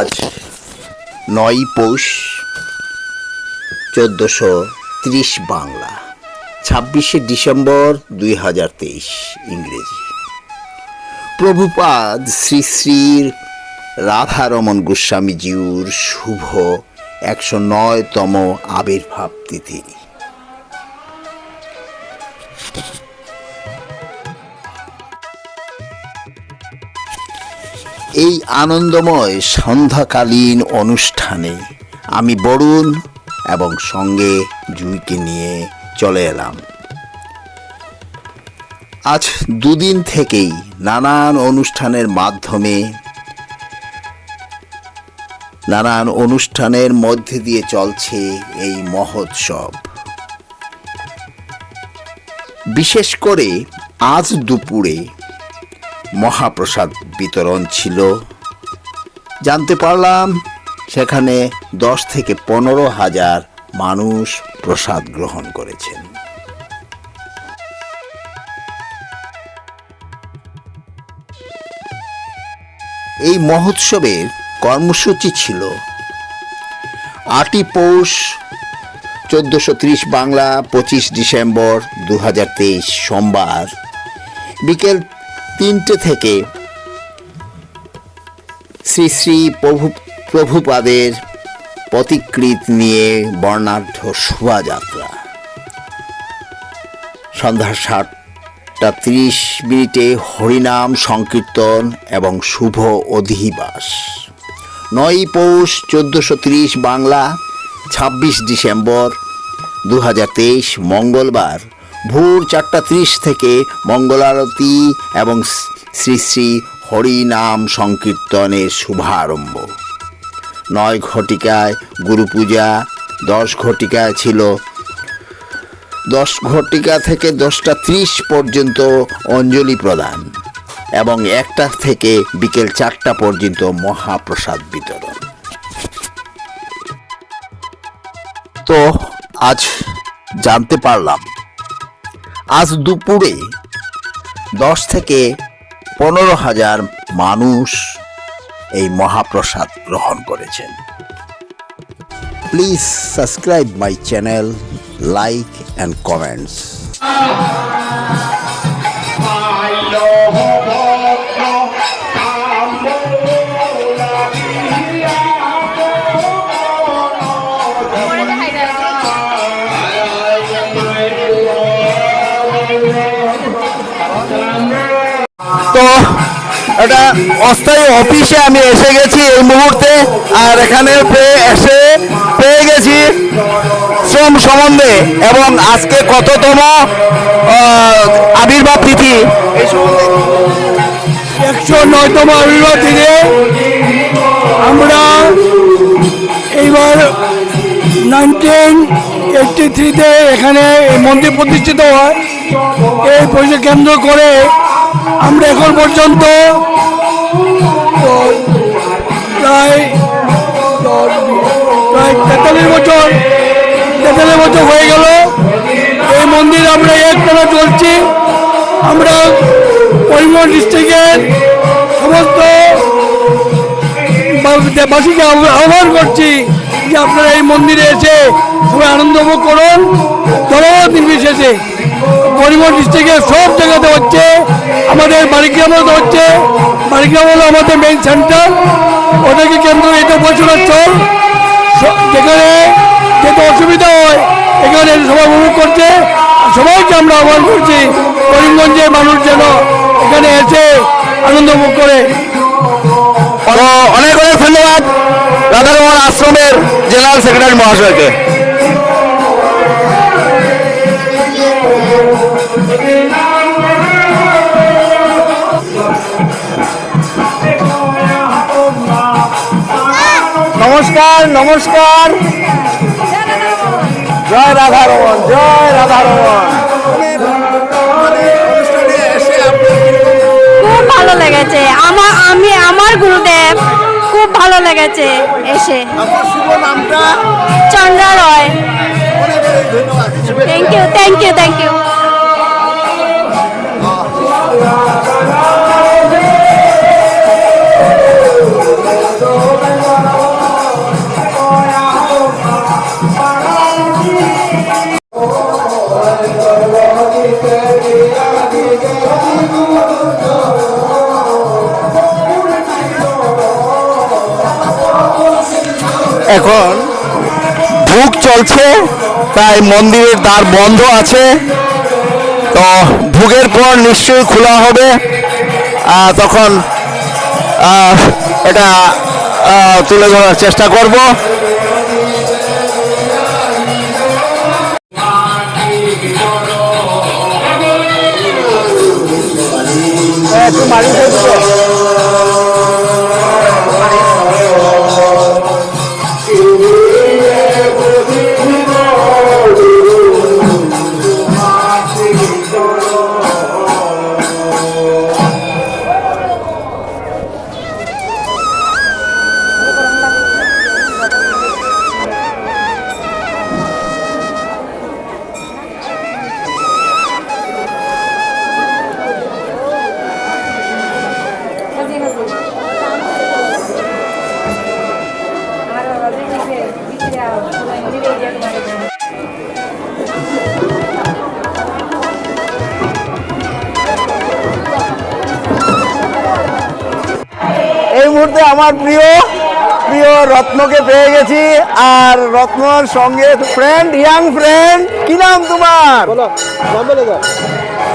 আজ নয় পৌষ চোদ্দোশো ত্রিশ বাংলা, ছাব্বিশে ডিসেম্বর দুই হাজার তেইশ ইংরেজি। প্রভুপাদ শ্রী শ্রীর রাধারমন গোস্বামীজিউর শুভ একশো নয়তম আবির্ভাব তিথি। এই আনন্দময় সন্ধ্যাকালীন অনুষ্ঠানে আমি বরুণ এবং সঙ্গে জুইকে নিয়ে চলে এলাম। আজ দুদিন থেকেই নানান অনুষ্ঠানের মাধ্যমে, নানান অনুষ্ঠানের মধ্যে দিয়ে চলছে এই মহোৎসব। বিশেষ করে আজ দুপুরে মহাপ্রসাদ বিতরণ ছিল। জানতে পারলাম, সেখানে দশ থেকে পনেরো হাজার মানুষ প্রসাদ গ্রহণ করেছেন। এই মহোৎসবের কর্মসূচি ছিল আটই পৌষ চোদ্দোশো বাংলা পঁচিশ ডিসেম্বর দু হাজার তেইশ সোমবার বিকেল তিনটে থেকে। শ্রী শ্রী প্রভু প্রভুপাদের প্রতিকৃত নিয়ে বর্ণাঢ্য শোভাযাত্রা। সন্ধ্যা সাতটা ত্রিশ মিনিটে হরিনাম সংকীর্তন এবং শুভ অধিবাস। নয় পৌষ চোদ্দোশো ত্রিশ বাংলা ছাব্বিশ ডিসেম্বর দু হাজার তেইশ মঙ্গলবার। ভোর চারটা ত্রিশ থেকে মঙ্গলারতি এবং শ্রী শ্রী হরিনাম সংকীর্তনের শুভারম্ভ। নয় ঘটিকায় গুরু পূজা দশ ঘটিকায় ছিল দশ ঘটিকা থেকে দশটা ত্রিশ পর্যন্ত অঞ্জলি প্রদান এবং একটা থেকে বিকেল চারটা পর্যন্ত মহাপ্রসাদ বিতরণ। তো আজ জানতে পারলাম আজ দুপুরে দশ থেকে পনেরো হাজার মানুষ এই মহাপ্রসাদ গ্রহণ করেছেন। Please subscribe my channel like and comments এটা অস্থায়ী অফিসে আমি এসে গেছি এই মুহূর্তে, আর এখানে পেয়ে এসে পেয়ে গেছি শ্রম সম্বন্ধে এবং আজকে কততম আবির্ভাব তিথি। একশো নয়তম আবির্ভাব থেকে আমরা এইবার নাইনটিন এইটটি থ্রিতে এখানে এই মন্দির প্রতিষ্ঠিত হয়। এই কেন্দ্র করে আমরা এখন পর্যন্ত প্রায় প্রায় তেতাল্লিশ বছর তেতাল্লিশ বছর হয়ে গেল এই মন্দির আমরা একটানা চলছি আমরা করিমগঞ্জ ডিস্ট্রিক্টের সমস্ত বাসীকে আহ্বান করছি যে আপনারা এই মন্দিরে এসে সবাই আনন্দ উপভোগ করুন। ধন্যবাদ নির্বিশেষে পরিবহন ডিস্ট্রিক্টের সব জায়গাতে হচ্ছে। আমাদের বাড়িগ্রামেও তো হচ্ছে। বাড়িগ্রাম হলো আমাদের মেইন সেন্টার ওটাকে কেন্দ্র এটা বছরের চল। যেখানে যেতে অসুবিধা হয়, এখানে সবাই উপভোগ করছে। সবাইকে আমরা আহ্বান করছি, করিমগঞ্জের মানুষ যেন এখানে এসে আনন্দ উপভোগ করে। অনেক অনেক ধন্যবাদ। রাধারমন আশ্রমের জেনারেল সেক্রেটারি মহাশয়কে। নমস্কার নমস্কার। জয় রাধারমন জয় রাধারমন। খুব ভালো লেগেছে। আমার আমি আমার গুরুদেব খুব ভালো লেগেছে এসে। Chandra Roy thank you thank you thank you চলছে। তাই মন্দিরের দ্বার বন্ধ আছে। তো ভোগের পর নিশ্চয়ই খোলা হবে। তখন এটা তুলে ধরার চেষ্টা করব। একটু মুহূর্তে আমার প্রিয় প্রিয় রত্নকে পেয়ে গেছি। আর রত্নর সঙ্গে ফ্রেন্ড ইয়াং ফ্রেন্ড কি নাম তোমার? বলো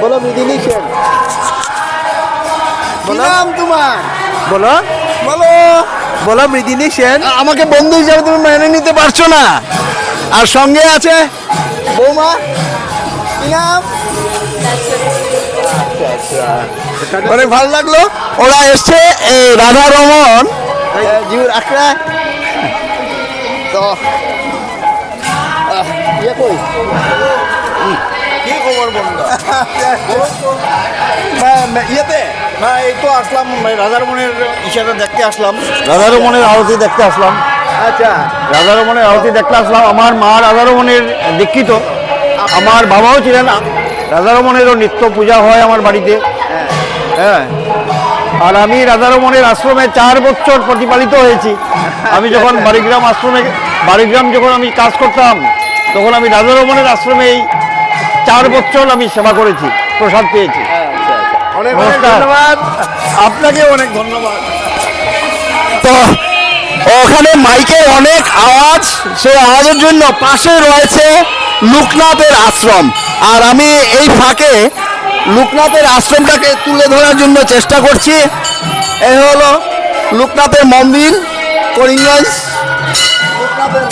বলো মৃদিনী সেন। কি নাম তোমার? বলো। বলো। বলো মৃদিনী সেন। আমাকে বন্ধু হিসাবে তুমি মেনে নিতে পারছ না। আর সঙ্গে আছে বৌমা। কি নাম? অনেক ভালো লাগল। ওরা এসছে এই রাধা রমন। তো কি খবর এই তো আসলাম দেখতে আসলাম। রাধারমণের আরতি দেখতে আসলাম। আচ্ছা। রাধারমণের আরতি দেখতে আসলাম। আমার মা রাধারমনের দীক্ষিত। আমার বাবাও ছিলেন রাধারমণেরও নিত্য পূজা হয় আমার বাড়িতে। হ্যাঁ। আর আমি রাধারমণের আশ্রমে চার বছর প্রতিপালিত হয়েছি। আমি যখন বাড়িগ্রাম আশ্রমে বাড়িগ্রাম যখন আমি কাজ করতাম তখন আমি রাধারমণের আশ্রমে এই চার বছর আমি সেবা করেছি প্রসাদ পেয়েছি। অনেক অনেক ধন্যবাদ। আপনাকে অনেক ধন্যবাদ। তো ওখানে মাইকে অনেক আওয়াজ সেই আওয়াজের জন্য পাশে রয়েছে লোকনাথের আশ্রম। আর আমি এই ফাঁকে লোকনাথের আশ্রমটাকে তুলে ধরার জন্য চেষ্টা করছি। এ হলো লোকনাথের মন্দির, করিমগঞ্জ। লোকনাথের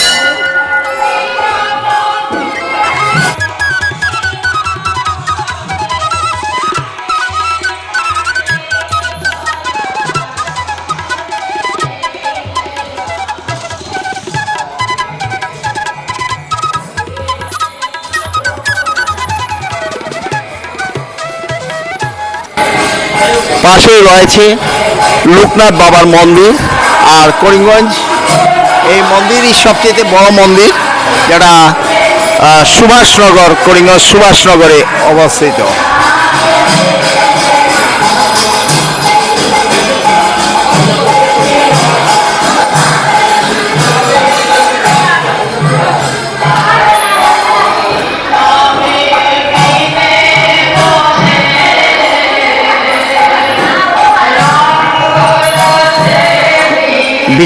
পাশেই রয়েছে লোকনাথ বাবার মন্দির আর করিমগঞ্জ। এই মন্দিরই সবচেয়ে বড় মন্দির যেটা সুভাষনগর, করিমগঞ্জ সুভাষনগরে অবস্থিত।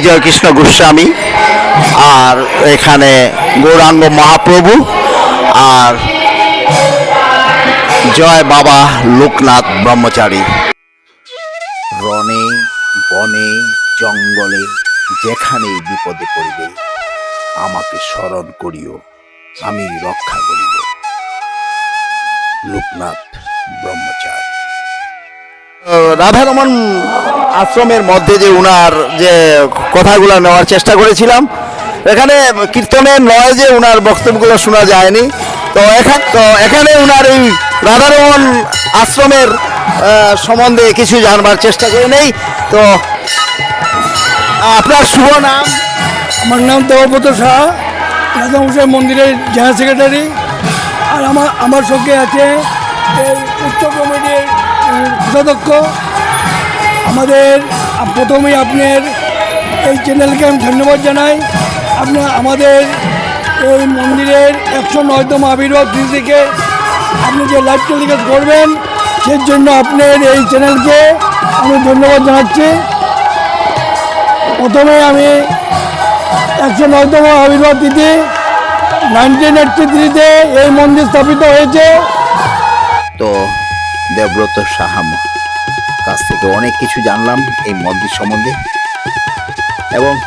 বিজয় কৃষ্ণ গোস্বামী আর এখানে গৌরাঙ্গ মহাপ্রভু আর জয় বাবা লোকনাথ ব্রহ্মচারী। রনে বনে, জঙ্গলে, যেখানেই বিপদে পড়িবে, আমাকে স্মরণ করিও, আমি রক্ষা করিব। লোকনাথ ব্রহ্মচারী। রাধারমন আশ্রমের মধ্যে যে উনার যে কথাগুলো নেওয়ার চেষ্টা করেছিলাম, এখানে কীর্তনে নয় যে উনার বক্তব্যগুলো শোনা যায়নি। তো এখান, তো এখানে উনার এই রাধারমন আশ্রমের সম্বন্ধে কিছু জানবার চেষ্টা করে নেই। তো, আপনার শুভ নাম? আমার নাম দেবব্রত শাহ রাধামশাই মন্দিরের জেনারেল সেক্রেটারি। আর আমার আমার সঙ্গে আছে উচ্চ কমিটির কোষাধ্যক্ষ, আমাদের প্রথমেই আপনার এই চ্যানেলকে আমি ধন্যবাদ জানাই। আপনার আমাদের এই মন্দিরের একশো নয়তম আবির্ভাব থেকে আপনি যে লাইভ টেলিকাস্ট করবেন, সেই জন্য আপনার এই চ্যানেলকে আমি ধন্যবাদ জানাচ্ছি। প্রথমে আমি একশো নয়তম আবির্ভাব তিথি নাইনটিন এইটটি থ্রিতে এই মন্দির স্থাপিত হয়েছে। তো দেবব্রত সাহাম। কাছ থেকে অনেক কিছু জানলাম এই মন্দির সম্বন্ধে। এবং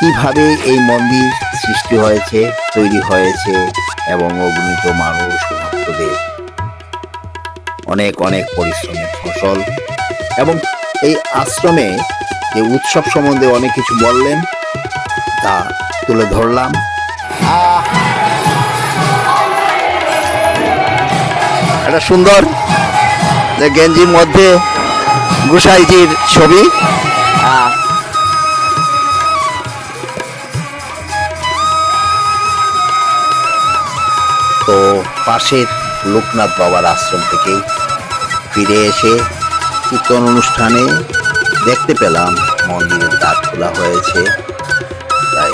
কীভাবে এই মন্দির সৃষ্টি হয়েছে, তৈরি হয়েছে, এবং অগ্নিত মানুষ, ভক্তদের অনেক অনেক পরিশ্রমের ফসল। এবং এই আশ্রমে যে উৎসব সম্বন্ধে অনেক কিছু বললেন, তা তুলে ধরলাম। একটা সুন্দর গেঞ্জির মধ্যে গোসাইজির ছবি। তো পাশের লোকনাথ বাবার আশ্রম থেকেই ফিরে এসে কীর্তন অনুষ্ঠানে দেখতে পেলাম, মন্দিরের দ্বার খোলা হয়েছে। তাই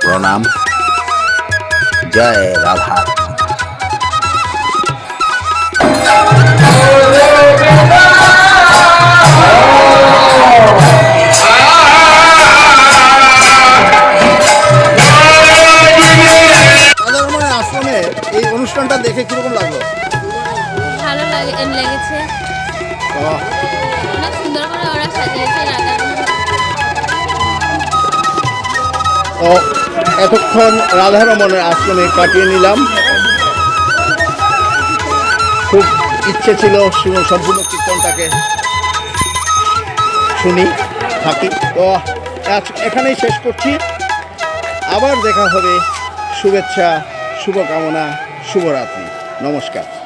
প্রণাম। জয় রাধা। এতক্ষণ রাধারমণের আশ্রমে কাটিয়ে নিলাম। খুব ইচ্ছে ছিল সম্পূর্ণ কীর্তনটাকে শুনি, থাকি। তো আজ এখানেই শেষ করছি। আবার দেখা হবে। শুভেচ্ছা, শুভকামনা, শুভরাত্রি। নমস্কার।